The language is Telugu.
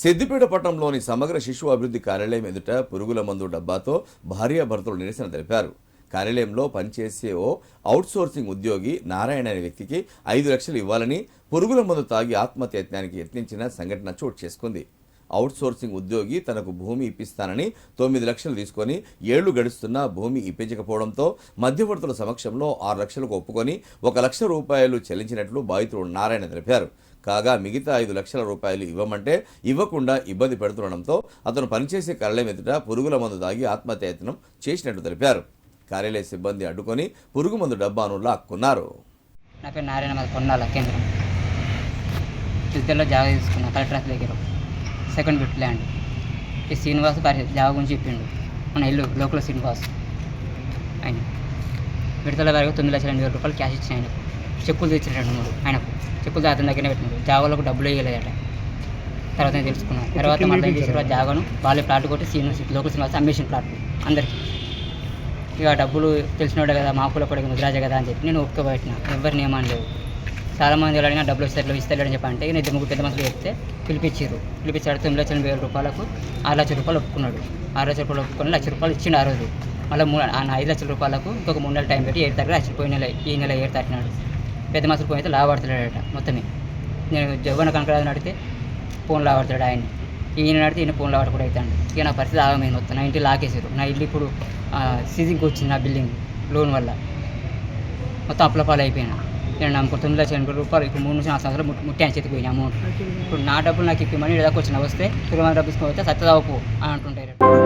సిద్దిపేట పట్టణంలోని సమగ్ర శిశు అభివృద్ధి కార్యాలయం ఎదుట పురుగుల మందు డబ్బాతో భార్యాభర్తలు నిరసన తెలిపారు. కార్యాలయంలో పనిచేసే ఓ అవుట్సోర్సింగ్ ఉద్యోగి నారాయణ అనే వ్యక్తికి ఐదు లక్షలు ఇవ్వాలని పురుగుల మందు తాగి ఆత్మహత్యత్నానికి యత్నించిన సంఘటన చోటు చేసుకుంది. అవుట్సోర్సింగ్ ఉద్యోగి తనకు భూమి ఇప్పిస్తానని తొమ్మిది లక్షలు తీసుకొని ఏళ్ళు గడుస్తున్నా భూమి ఇప్పించకపోవడంతో మధ్యవర్తుల సమక్షంలో ఆరు లక్షలకు ఒప్పుకొని ఒక లక్ష రూపాయలు చెల్లించినట్లు బాధితుడు నారాయణ తెలిపారు. కాగా మిగతా ఐదు లక్షల రూపాయలు ఇవ్వమంటే ఇవ్వకుండా ఇబ్బంది పెడుతుండడంతో అతను పనిచేసే కార్యాలయం ఎదుట పురుగుల మందు దాగి ఆత్మహత్యయత్నం చేసినట్టు తెలిపారు. కార్యాలయ సిబ్బంది అడ్డుకొని పురుగు మందు డబ్బాను లాక్కున్నారు. నా పేరు నారాయణ మాది కొన్నాళ్ళ కేంద్రం. జాగా తీసుకున్నా కలెక్టర్ దగ్గర. Second bit land. ఈ శ్రీనివాస్ భార్య జాగా గురించి చెప్పిండు. మన ఇల్లు లోకల్ శ్రీనివాస్ ఆయన. విడతల వారికి తొమ్మిది లక్షల ఎనిమిది వేల రూపాయలు క్యాష్ ఇచ్చిన ఆయనకు చెక్కులు తెచ్చిన రెండు మూడు ఆయనకు. చెక్కులు అతని దగ్గరనే పెట్టినాడు. జాగాలకు డబ్బులు వేయలేదట. తర్వాత నేను తెలుసుకున్నాను తర్వాత మళ్ళీ ఏం జాగాను వాళ్ళే ప్లాట్ కొట్టి శ్రీనివాస్ లోకల్ శ్రీనివాస్ అమ్మేసిన ప్లాట్. అందరికీ. ఇక డబ్బులు తెలిసినోడే కదా మా కూడా పడిన ముద్రాజే కదా అని చెప్పి నేను ఒప్పుకోబెట్టిన. ఎవరిని ఏమనలేదు లేవు చాలామంది అడిగినా డబ్బులు ఇస్తారు ఇస్తారు అని చెప్పి అంటే నేను ఇద్దరు ముగ్గురు పెద్ద మనుషులు చెప్తే పిలిపించారు. పిలిపించాడు తొమ్మిది లక్షల వేల రూపాయలకు ఆరు లక్షల రూపాయలు ఒప్పుకున్నాడు. ఆరు లక్షల రూపాయలు ఒప్పుకొని లక్ష రూపాయలు ఇచ్చిండు ఆ రోజు. మళ్ళీ మూడు ఆ ఐదు లక్షల రూపాయలకు ఇంకొక మూడు నెలల టైం పెట్టి ఏడు తారీఖు లక్షలు పోయిన నెల ఈ నెల ఏడు తారీఖునాడు పెద్ద మనుషులు పోయితే లాభపడుతున్నాడట మొత్తమే. నేను జగన్ కనకరాజు నడితే ఫోన్ లాగడతాడు ఆయన ఈయన నడితే ఈయన ఫోన్ లాగడ కూడా అవుతాడు ఇక నా పరిస్థితి ఆగమైంది మొత్తం. నా ఇంటి లాకేసారు నా ఇల్లు ఇప్పుడు సీజింగ్కి వచ్చింది నా బిల్డింగ్ లోన్ వల్ల. మొత్తం అప్లపాలు అయిపోయినా నేను నమ్ముకు తొమ్మిది లక్షల ఎనభై రూపాయలు ఇప్పుడు మూడు నుంచి నాలుగు సంవత్సరాలు ముట్టి ముట్టి అని చేతికి పోయిన అమౌంట్ ఇప్పుడు నా డబ్బులు నాకు ఇప్పమని ఇలాగ వచ్చిన వస్తే తిరుమల డబ్బు తీసుకొని వస్తే సత్యదావపు అని అంటుంటారు